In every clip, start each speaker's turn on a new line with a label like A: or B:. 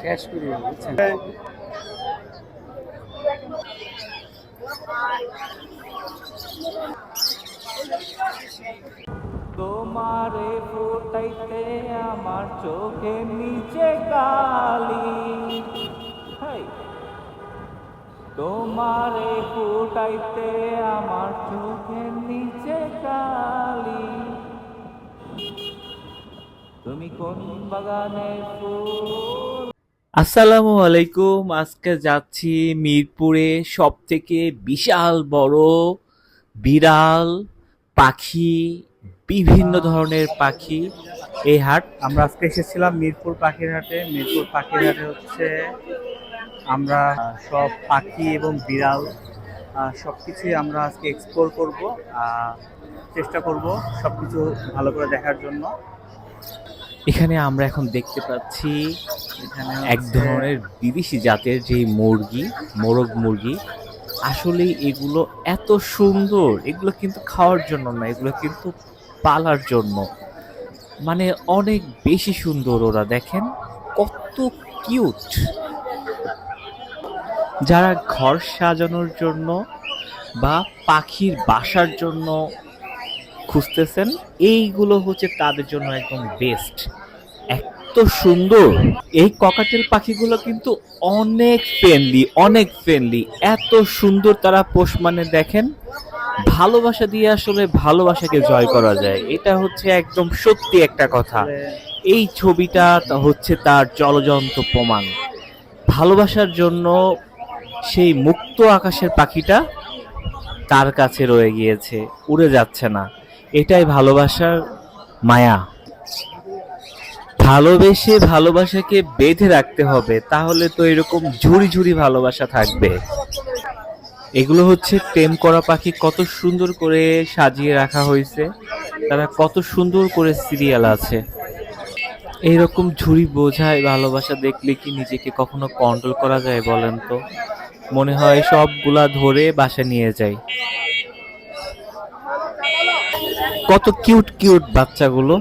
A: শেষ করি
B: তোমারে ফুটাইতে আমার চোখে নিচে কালি। তোমারে ফুটাইতে আমার চোখের নিচে কালি। তুমি কোন বাগানের ফুল? আসসালামু আলাইকুম। আজকে যাচ্ছি মিরপুরে সব থেকে বিশাল বড় বিড়াল পাখি বিভিন্ন ধরনের পাখি এই হাট।
A: আমরা আজকে এসেছিলাম মিরপুর পাখির হাটে। মিরপুর পাখির হাটে হচ্ছে আমরা সব পাখি এবং বিড়াল সব কিছুই আমরা আজকে এক্সপ্লোর করব চেষ্টা করব সব কিছু ভালো করে দেখার জন্য।
B: এখানে আমরা এখন দেখতে পাচ্ছি
A: এখানে
B: এক ধরনের বিদেশি জাতের যে মুরগি মোরগ মুরগি আসলে এগুলো এত সুন্দর। এগুলো কিন্তু খাওয়ার জন্য না এগুলো কিন্তু পালার জন্য। মানে অনেক বেশি সুন্দর ওরা দেখেন কত কিউট। যারা ঘর সাজানোর জন্য বা পাখির বাসার জন্য খুঁজতেছেন, এইগুলো হচ্ছে তাদের জন্য একদম বেস্ট এত সুন্দর। এই ককাটেল পাখিগুলো কিন্তু অনেক ফ্রেন্ডলি অনেক ফ্রেন্ডলি এত সুন্দর তারা পোষ মানে দেখেন, ভালোবাসা দিয়ে আসলে ভালোবাসাকে জয় করা যায়। এটা হচ্ছে একদম সত্যি একটা কথা। এই ছবিটা হচ্ছে তার জলজন্ত প্রমাণ। ভালোবাসার জন্য সেই মুক্ত আকাশের পাখিটা তার কাছে রয়ে গিয়েছে, উড়ে যাচ্ছে না। এটাই ভালোবাসার মায়া। ভালোবেসে ভালোবাসাকে বেঁধে রাখতে হবে, তাহলে তো এরকম ঝুড়ি ঝুড়ি ভালোবাসা থাকবে। এগুলো হচ্ছে প্রেম করা পাখি, কত সুন্দর করে সাজিয়ে রাখা হয়েছে। তারা কত সুন্দর করে সিরিয়াল আছে। এইরকম ঝুড়ি বোঝায় ভালোবাসা দেখলে কি নিজেকে কখনো কন্ট্রোল করা যায় বলেন তো? মনে হয় সবগুলা ধরে বাসা নিয়ে যাই। কত কিউট কিউট বাচ্চাগুলো।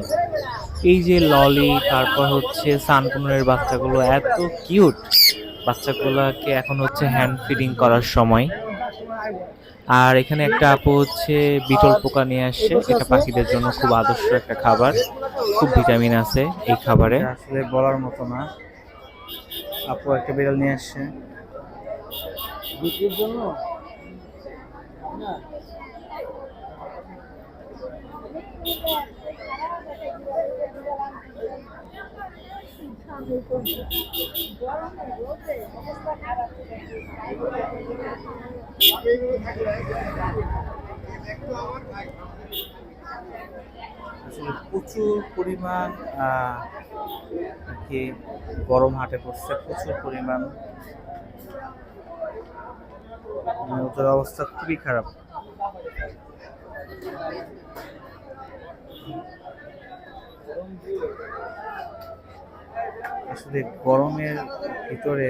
B: এই যে ললি তারপর হচ্ছে সানকুনের বাচ্চাগুলো এত কিউট। বাচ্চাগুলোকে এখন হচ্ছে হ্যান্ড ফিডিং করার সময়। আর এখানে একটা আপু হচ্ছে বিটল পোকা নিয়ে আসছে। এটা পাখিদের জন্য খুব আদর্শ একটা খাবার। খুব ভিটামিন আছে এই খাবারে।
A: আসলে বলার মতো না। আপু একটা বিড়াল নিয়ে আসছে। বিক্রির জন্য? প্রচুর পরিমাণ কি গরম হাটে পড়ছে প্রচুর পরিমাণ। মানে অবস্থা খুবই খারাপ। আসলে গরমের ভিতরে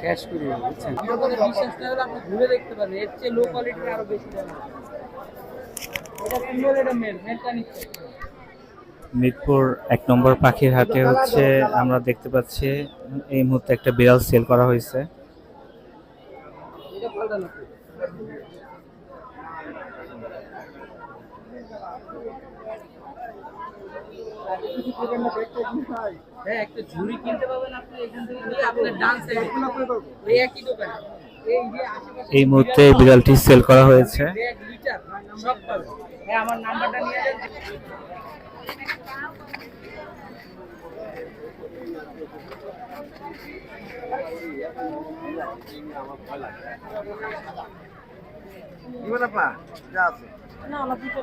A: শেষ করি, বুঝছেন?
C: ঘুরে দেখতে পারেন এর চেয়ে লো আরও বেশি
A: মিরপুর এক নম্বর পাখির হাটে হচ্ছে আমরা দেখতে পাচ্ছি, এই মুহূর্তে একটা বিড়াল সেল করা হয়েছে।
C: হ্যাঁ একটা ঝুড়ি কিনতে পাবেন আপনি এখান থেকে। নিয়ে আপনার ডান ওই একই দোকানে। এই
B: মুহূর্তে বিড়ালটি সেল করা হয়েছে।
C: হ্যাঁ আমার নাম্বারটা নিয়ে যান। না না দুটো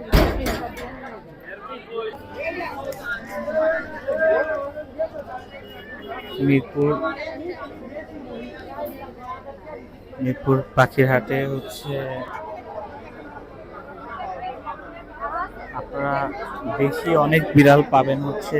A: মিরপুর মিরপুর পাখির হাটে হচ্ছে আপনারা বেশি অনেক বিড়াল পাবেন হচ্ছে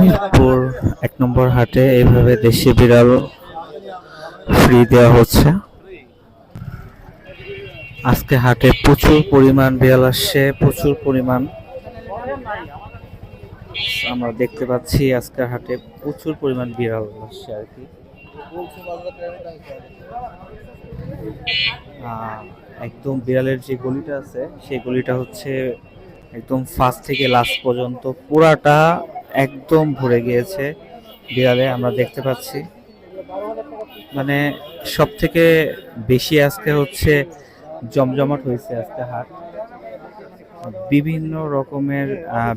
A: মিরপুর এক নম্বর হাটে এইভাবে দেশি বিড়াল ফ্রি দেওয়া হচ্ছে। আজকে হাটে প্রচুর পরিমাণ বিড়াল আসছে, প্রচুর পরিমাণ। আমরা দেখতে পাচ্ছি আজকের হাটে প্রচুর পরিমাণ বিড়াল আসছে আর কি। একদম বিড়ালের যে গলিটা আছে, সেই গলিটা হচ্ছে একদম ফার্স্ট থেকে লাস্ট পর্যন্ত পুরাটা একদম ভরে গিয়েছে বিড়ালে, আমরা দেখতে পাচ্ছি। মানে সব থেকে বেশি আজকে হচ্ছে জমজমাট হয়েছে আজকে হাট। বিভিন্ন রকমের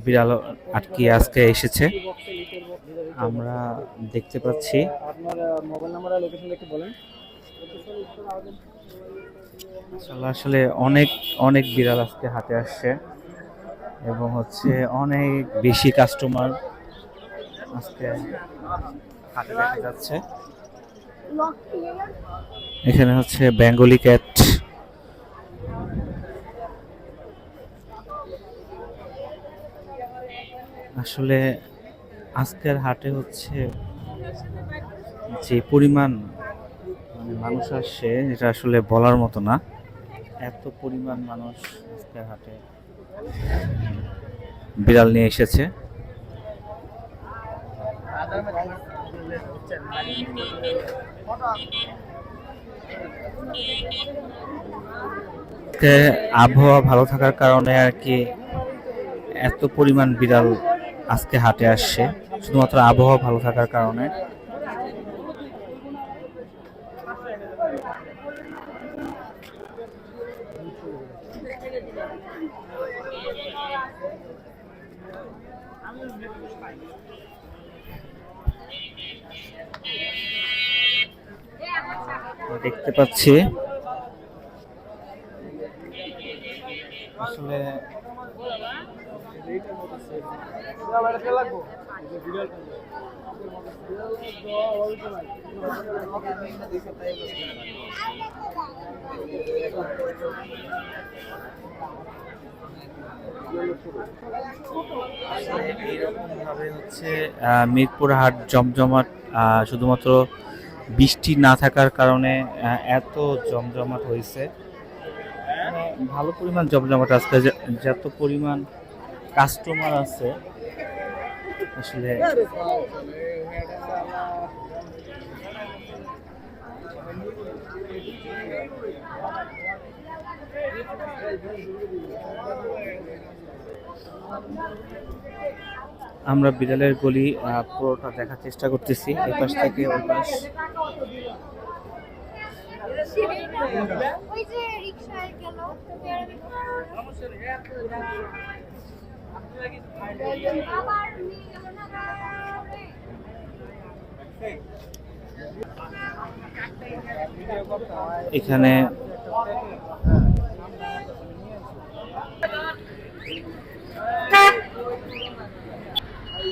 A: বিড়াল আটকে আজকে এসেছে। আমরা দেখতে পাচ্ছি। আসলে অনেক অনেক বিড়াল আজকে হাতে আসছে। এবং হচ্ছে অনেক বেশি কাস্টমার আজকে হাটে দেখা যাচ্ছে। এখানে হচ্ছে বেঙ্গলি ক্যাট আসলে আজকের হাটে হচ্ছে যে পরিমাণ মানে মানুষ আসছে এটা আসলে বলার মতো না। এত পরিমাণ মানুষ আজকের হাটে বিড়াল নিয়ে এসেছে। আবহাওয়া ভালো থাকার কারণে আর কি এত পরিমাণ বিড়াল আজকে হাটে আসছে। শুধুমাত্র আবহাওয়া ভালো থাকার কারণে। দেখতে পাচ্ছি। আসলে হচ্ছে আহ, মিরপুর হাট জমজমাট শুধুমাত্র বৃষ্টি না থাকার কারণে এত জমজমাট হয়েছে। মানে ভালো পরিমাণ জমজমাট আজকে যত পরিমাণ কাস্টমার আছে, আসলে আমরা বিড়ালের গলি পুরোটা দেখার চেষ্টা করতেছি এই পাশ থেকে ওই পাশ। এখানে